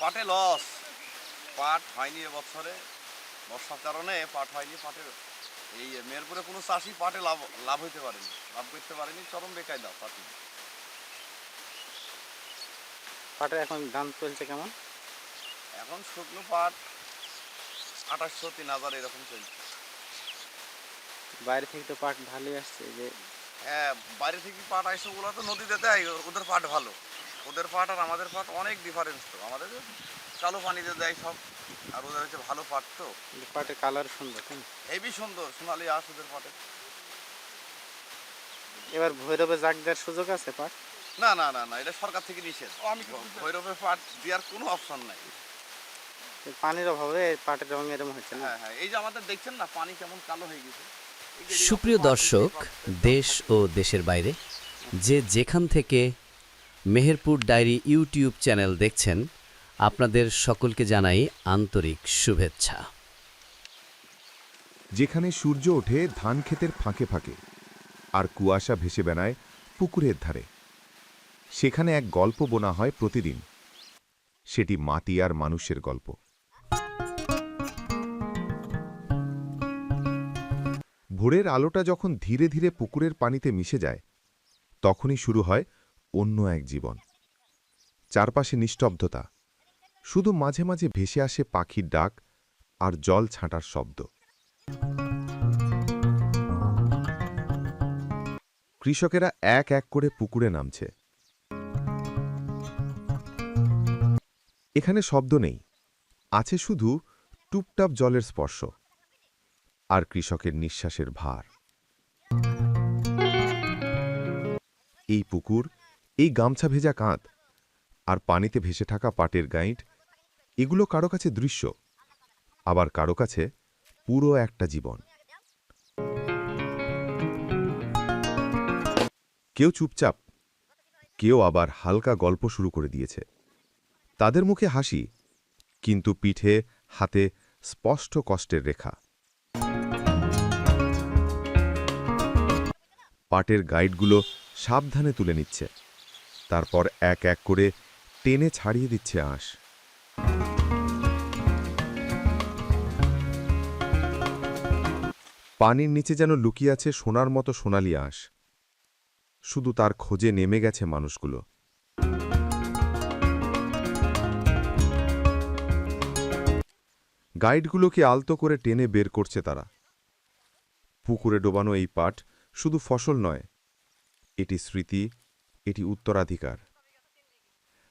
পাটে লস। পাট হয়নি এবছরে। বর্ষার কারণে পাট হয়নি পাটের এই মেরপুরে কোনো চাষি পাটে লাভ লাভ হইতে পারেনি লাভ করতে পারেনি চরম বেকায় দাও পাটি পাটের এখন দাম চলছে কেমন? এখন শুকনো পাট আঠাশশো তিন হাজার এরকম চলছে। বাইরে থেকে তো পাট ভালোই আসছে যে হ্যাঁ বাইরে থেকে পাট আসছে ওগুলো তো নদীতে দেয় ওদের পাট ভালো। ওদের পাট আর আমাদের পাট অনেক ডিফারেন্স তো। আমাদের কালো পানিতে দেয় সব আর ওদের হচ্ছে ভালো পাট তো। পাটের কালার সুন্দর তাই না? হেবি সুন্দর সোনালি আস ওদের পাটে। এবার ভৈরবে জাগ দেওয়ার সুযোগ আছে পাট? না না না না এটা সরকার থেকে নিষেধ। আমি ভৈরবে পাট দেওয়ার কোনো অপশন নাই। পানির অভাবে পাটের রং এরকম হচ্ছে না। হ্যাঁ হ্যাঁ এই যে আমাদের দেখছেন না পানি কেমন কালো হয়ে গেছে। সুপ্রিয় দর্শক দেশ ও দেশের বাইরে যে যেখান থেকে মেহেরপুর ডায়েরি ইউটিউব চ্যানেল দেখছেন আপনাদের সকলকে জানাই আন্তরিক শুভেচ্ছা। যেখানে সূর্য ওঠে ধান ক্ষেতের ফাঁকে ফাঁকে, আর কুয়াশা ভেসে বেড়ায় পুকুরের ধারে। সেখানে এক গল্প বোনা হয় প্রতিদিন। সেটি মাটি আর মানুষের গল্প। ভোরের আলোটা যখন ধীরে ধীরে পুকুরের পানিতে মিশে যায়, তখনই শুরু হয় অন্য এক জীবন। চারপাশে নিস্তব্ধতা। শুধু মাঝে মাঝে ভেসে আসে পাখির ডাক আর জল ছাঁটার শব্দ। কৃষকেরা এক এক করে পুকুরে নামছে। এখানে শব্দ নেই। আছে শুধু টুপটাপ জলের স্পর্শ আর কৃষকের নিঃশ্বাসের ভার। এই পুকুর এই গামছা ভেজা কাঁধ আর পানিতে ভেসে থাকা পাটের গাইড এগুলো কারও কাছে দৃশ্য, আবার কারও কাছে পুরো একটা জীবন। কেউ চুপচাপ, কেউ আবার হালকা গল্প শুরু করে দিয়েছে। তাদের মুখে হাসি, কিন্তু পিঠে, হাতে স্পষ্ট কষ্টের রেখা। পাটের গাইডগুলো সাবধানে তুলে নিচ্ছে। তারপর এক এক করে টেনে ছাড়িয়ে দিচ্ছে আঁশ। পানির নিচে যেন লুকিয়ে আছে সোনার মতো সোনালি আঁশ। শুধু তার খোঁজে নেমে গেছে মানুষগুলো। গাইডগুলোকে আলতো করে টেনে বের করছে তারা। পুকুরে ডোবানো এই পাট শুধু ফসল নয়, এটি স্মৃতি এটি উত্তরাধিকার।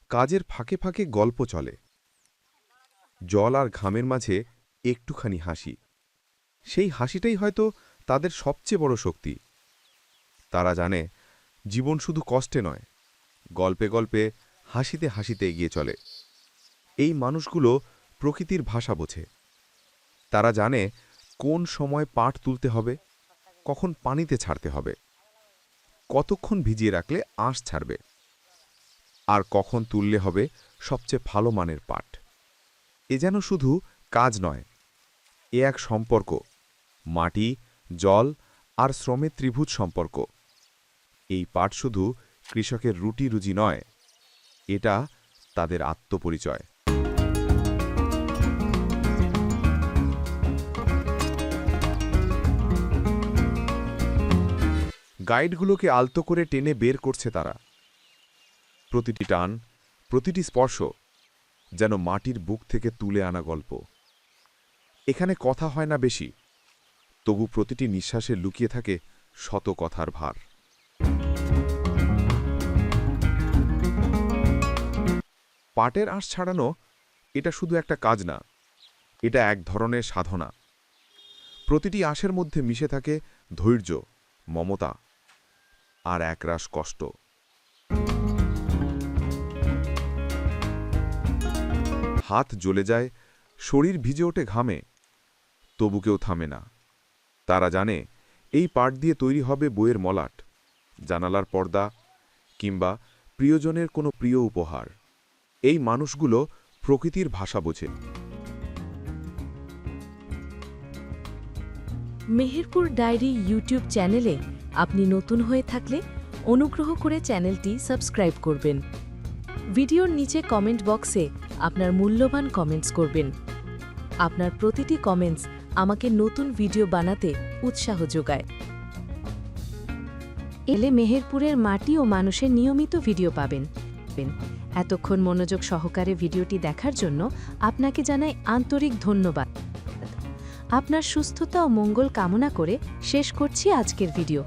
কাজের ফাঁকে ফাঁকে গল্প চলে। জল আর ঘামের মাঝে একটুখানি হাসি। সেই হাসিটাই হয়তো তাদের সবচেয়ে বড় শক্তি। তারা জানে, জীবন শুধু কষ্টে নয়, গল্পে গল্পে হাসিতে হাসিতে এগিয়ে চলে। এই মানুষগুলো প্রকৃতির ভাষা বোঝে। তারা জানে, কোন সময় পাট তুলতে হবে, কখন পানিতে ছাড়তে হবে। কতক্ষণ ভিজিয়ে রাখলে আঁশ ছাড়বে? আর কখন তুললে হবে সবচেয়ে ভালো মানের পাট? এ যেন শুধু কাজ নয়, এ এক সম্পর্ক, মাটি, জল আর শ্রমের ত্রিভুজ সম্পর্ক। এই পাট শুধু কৃষকের রুটি রুজি নয়, এটা তাদের আত্মপরিচয়। গাইডগুলোকে আলতো করে টেনে বের করছে তারা। প্রতিটি টান, প্রতিটি স্পর্শ যেন মাটির বুক থেকে তুলে আনা গল্প। এখানে কথা হয় না বেশি, তবু প্রতিটি নিঃশ্বাসে লুকিয়ে থাকে শত কথার ভার। পাটের আঁশ ছাড়ানো এটা শুধু একটা কাজ না, এটা এক ধরনের সাধনা। প্রতিটি আঁশের মধ্যে মিশে থাকে ধৈর্য, মমতা। আর একরাশ কষ্ট। হাত জ্বলে যায়, শরীর ভিজে ওঠে ঘামে, তবু কেউ থামে না। তারা জানে, এই পাট দিয়ে তৈরি হবে বইয়ের মলাট, জানালার পর্দা, কিংবা প্রিয়জনের কোনো প্রিয় উপহার। এই মানুষগুলো প্রকৃতির ভাষা বোঝে। মেহেরপুর ডায়েরি ইউটিউব চ্যানেলে আপনি নতুন হয়ে থাকলে অনুগ্রহ করে চ্যানেলটি সাবস্ক্রাইব করবেন। ভিডিওর নিচে কমেন্ট বক্সে আপনার মূল্যবান কমেন্টস করবেন। আপনার প্রতিটি কমেন্টস আমাকে নতুন ভিডিও বানাতে উৎসাহ যোগায়। এলে মেহেরপুরের মাটি ও মানুষের নিয়মিত ভিডিও পাবেন। এতক্ষণ মনোযোগ সহকারে ভিডিওটি দেখার জন্য আপনাকে জানাই আন্তরিক ধন্যবাদ। আপনার সুস্থতা ও মঙ্গল কামনা করে শেষ করছি আজকের ভিডিও।